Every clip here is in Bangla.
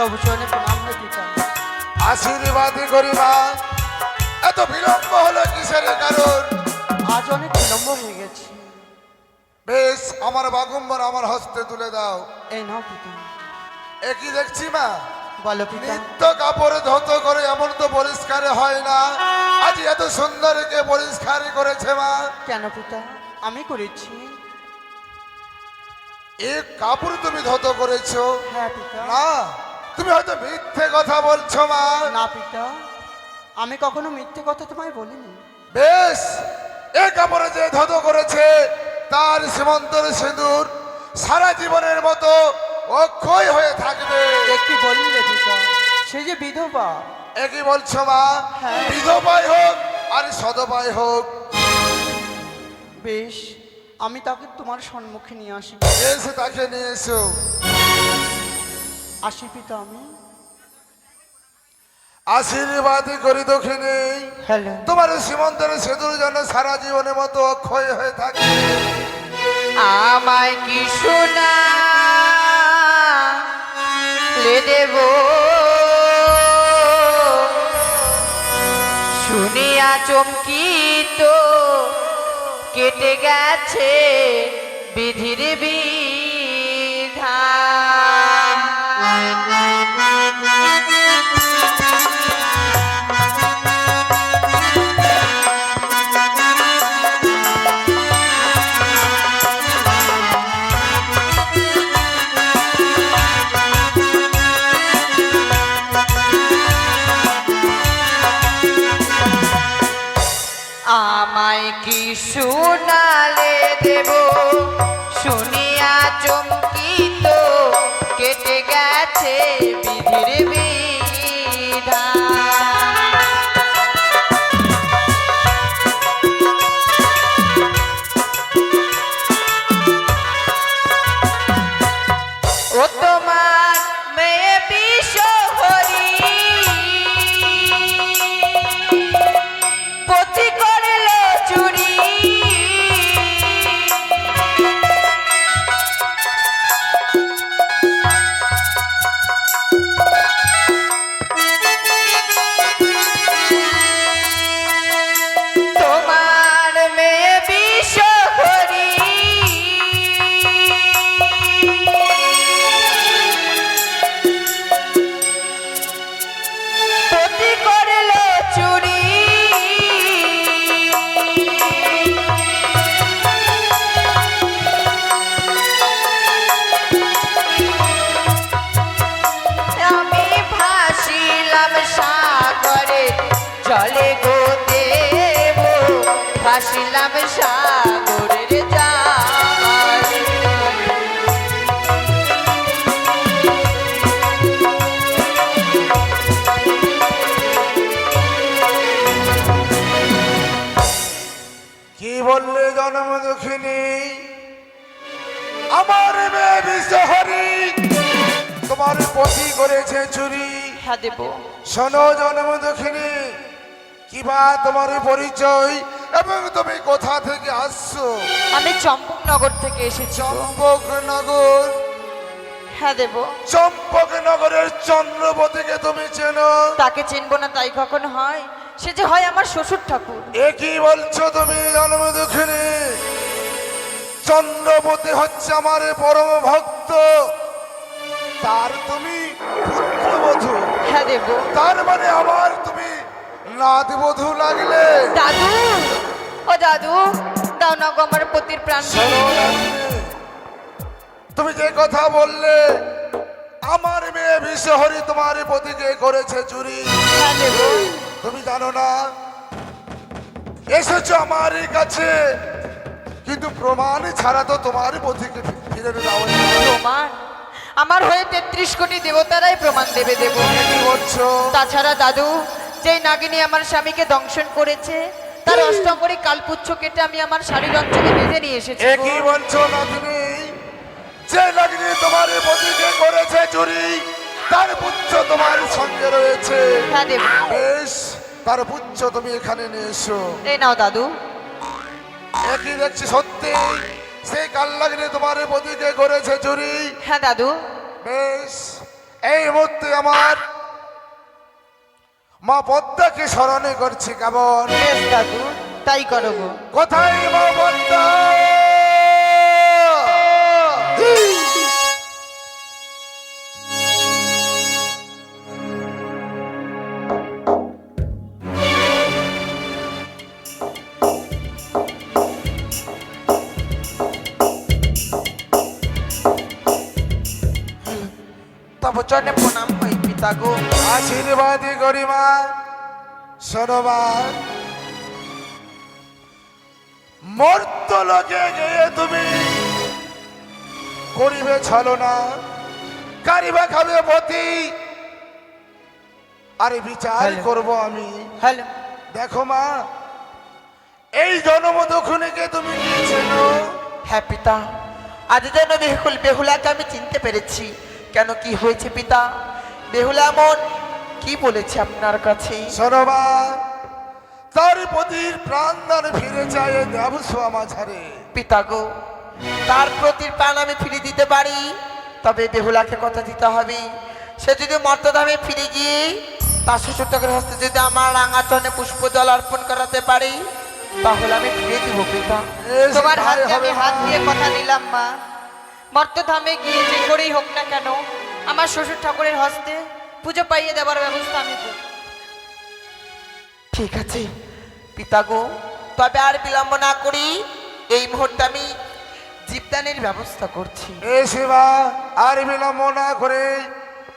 তবু প্রণাম রে আশীর্বাদ করি মা এত বিলম্ব হলো কিসের কারণ? আজ অনেক বিলম্ব হয়ে গেছে। বেশ আমার বাগুম্বর আমার হস্তে তুলে দাও। এই নাও পিতা। একই দেখছি মা? বলো পিতা। নিত্য কাপড়ে ধৌত করে এমন তো পরিষ্কার হয় না। আজ এত সুন্দর কে পরিষ্কার করেছে মা? কেন পিতা? আমি করেছি। এ কাপড় তুমি ধৌত করেছ? হ্যাঁ পিতা। না? তুমি হয়তো মিথ্যে কথা বলছো মা। না পিতা। আমি কখনো মিথ্যে কথা তোমায় বলিনি। বেশ এ কাপড়ে যে ধৌত করেছে তার সীমন্তর সিঁদুর সারা জীবনের মতো অক্ষয় হয়ে থাকবে। কি বললে পিতা? সে যে বিধবা। একই বলছো মা? হ্যাঁ। বিধবাই হোক আর সদবাই হোক। বেশ আমি তাকে তোমার সম্মুখে নিয়ে আসি। এসে তাকে নিয়ে এসো। আসি পিতা আমি। আশীর্বাদ করি দক্ষিণে। তোমার সীমন্তের সেতুর জন্য সারা জীবনের মতো অক্ষয় হয়ে থাকে। আমায় কি শোনা? দেব। শুনিয়া চমকিত কেটে গেছে বিধির বিধান আমায় বিধির জলে গো দেব ভাসিলাম সাগরের কি বললে জন্ম দুঃখিনী? আমার মেয়ে বিশ্বহরি তোমার পথি করেছে চুরি। হ্যাঁ শোনো জন্ম দুঃখিনী কিবা তোমার পরিচয়? এবং তুমি কোথা থেকে আসছো? আমি চম্পকনগর থেকে এসেছি। চম্পকনগর? হ্যাঁ দেব। চম্পকনগরের চন্দ্রবতীকে তুমি চেনো? তাকে চিনব না তাই কখন হয়? সে যে হয় আমার শ্বশুর ঠাকুর। এ কি বলছো তুমি জন্ম দুঃখিনী চন্দ্রবতী হচ্ছে আমার পরম ভক্ত। তার তুমি পুত্রবধূ। হ্যাঁ দেব। তার মানে আমার তুমি লাগলে। দাদু ও দাদু দাও না গো আমার পতির প্রাণ। তুমি যে কথা বললে আমার মেয়ে বিশ্বহরি তোমার পতিকে করেছে চুরি। হ্যাঁ তুমি জানো না এসেছ আমার কাছে কিন্তু প্রমাণ ছাড়া তো তোমার পথিকে ফিরে দেওয়া প্রমাণ? আমার হয়ে তেত্রিশ কোটি দেবতারাই প্রমাণ দেবে দেব। তাছাড়া দাদু যেই নাগিনী আমার স্বামীকে দংশন করেছে তার অষ্টঙ্গরি কালপুচ্ছ কেটে আমি আমার শাড়ির অঞ্চলে বেঁধে নিয়ে এসেছি এ কি বলছো না তুমি যে লাগনি তোমার পতিকে করেছে চুরি তার পুত্র তোমার সঙ্গে রয়েছে। হ্যাঁ দেব। বেশ তার পুত্র তুমি এখানে নিয়ে এসো। এই নাও দাদু। একই দেখছি সত্যি সেই কাল লাগনি তোমার পতিকে করেছে চুরি। হ্যাঁ দাদু। বেশ এই মুহূর্তে আমার মা পদ্মাকে স্মরণে করছি কেমন? বেশ দাদু তাই করো গো। কোথায় মা পদ্মা? তব চরণে প্রণাম হই। গো আশীর্বাদী গরিমা শোনবা মর্ত লোকে গিয়ে তুমি করিবে ছলনা কারিবা খাবে পতি আরে বিচার। করব আমি। হ্যালো। দেখো মা এই জন্ম দক্ষিণীকে তুমি নিয়েছিল হ্যাঁ পিতা। আজ যেন বেহুল বেহুলাকে আমি চিনতে পেরেছি। কেন কি হয়েছে পিতা? বেহুলা এমন কি বলেছে আপনার কাছে? শোনবা তার পতির প্রাণদান ফিরে চায় দেবস্ব মাঝারে পিতা গো তার প্রতি প্রাণ আমি ফিরে দিতে পারি তবে বেহুলাকে কথা দিতে হবে। সে যদি মর্তধামে ফিরে গিয়ে তার শ্বশুরটাকের হস্তে যদি আমার রাঙাচনে পুষ্প জল অর্পণ করাতে পারি তাহলে আমি ফিরে দিব পিতা। তোমার হাতে আমি হাত দিয়ে কথা দিলাম মা। মর্তধামে গিয়ে যে করেই হোক না কেন আমার শ্বশুর ঠাকুরের হস্তে পুজো পাইয়ে দেওয়ার ব্যবস্থা আমি করব। ঠিক আছে পিতা গো তবে আর বিলম্ব না করি। এই মুহূর্তে আমি জীবদানের ব্যবস্থা করছি। এ সেবা আর বিলম্ব না করে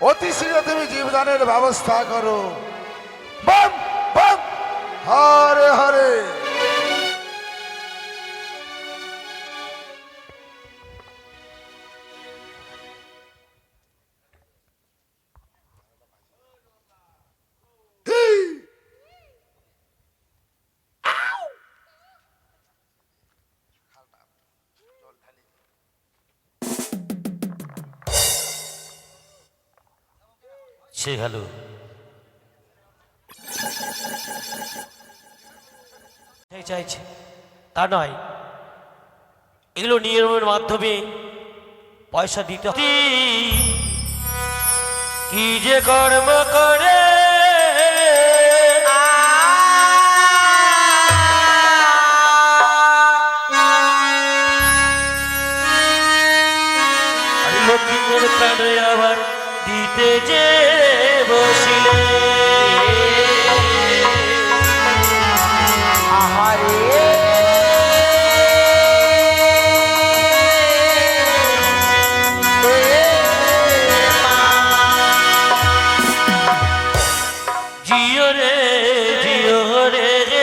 অতি শীঘ্র তুমি জীবদানের ব্যবস্থা করো। বাম বাম হরে হরে। সে হ্যালো চাইছে। তা নয়। এগুলো নিয়মের মাধ্যমে পয়সা দিতে। কি যে কর্ম করে। আবার দিতে যে জিও রে জিও রে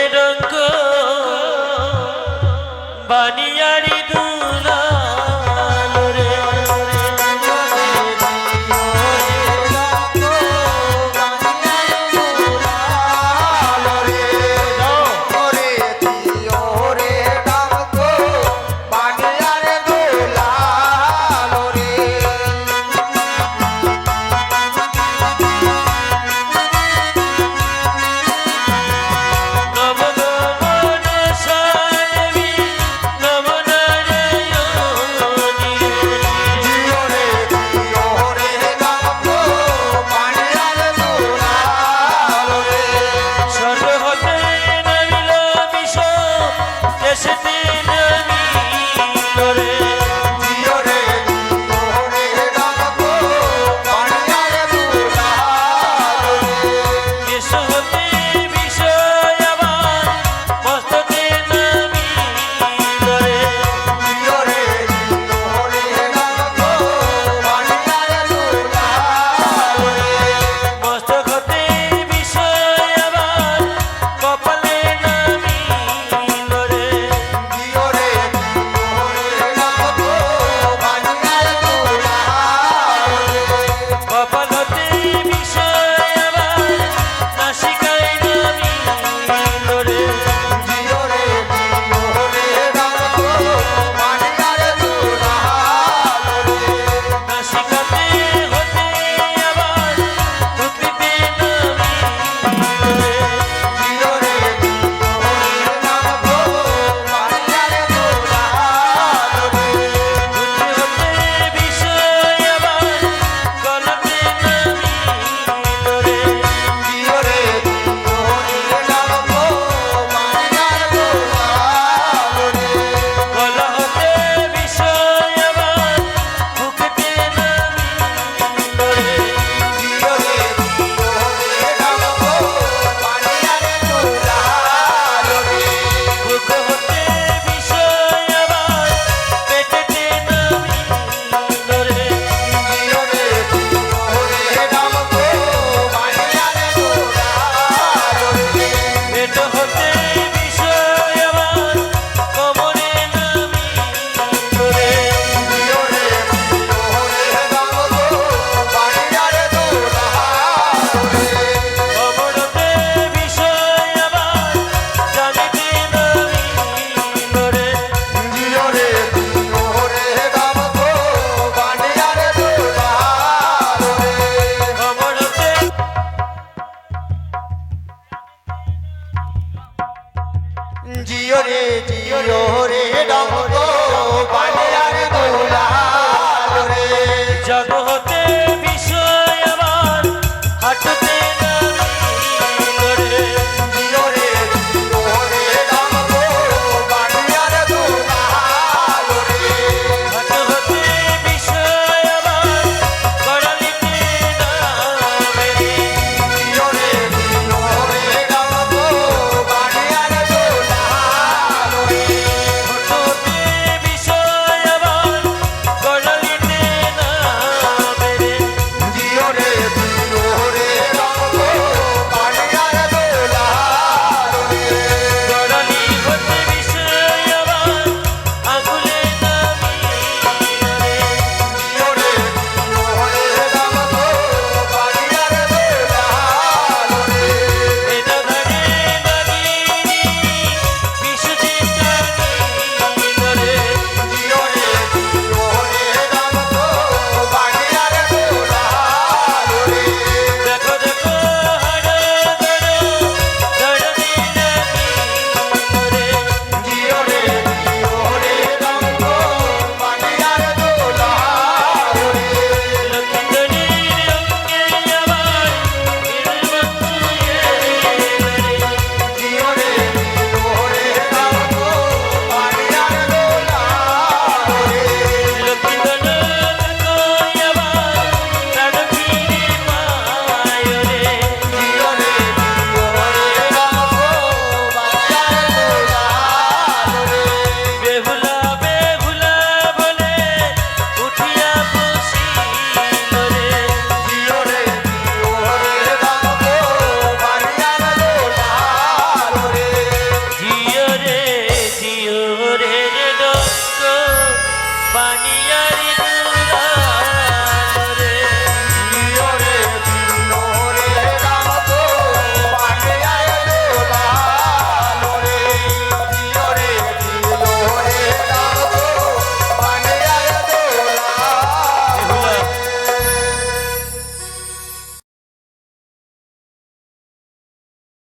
রে ডবর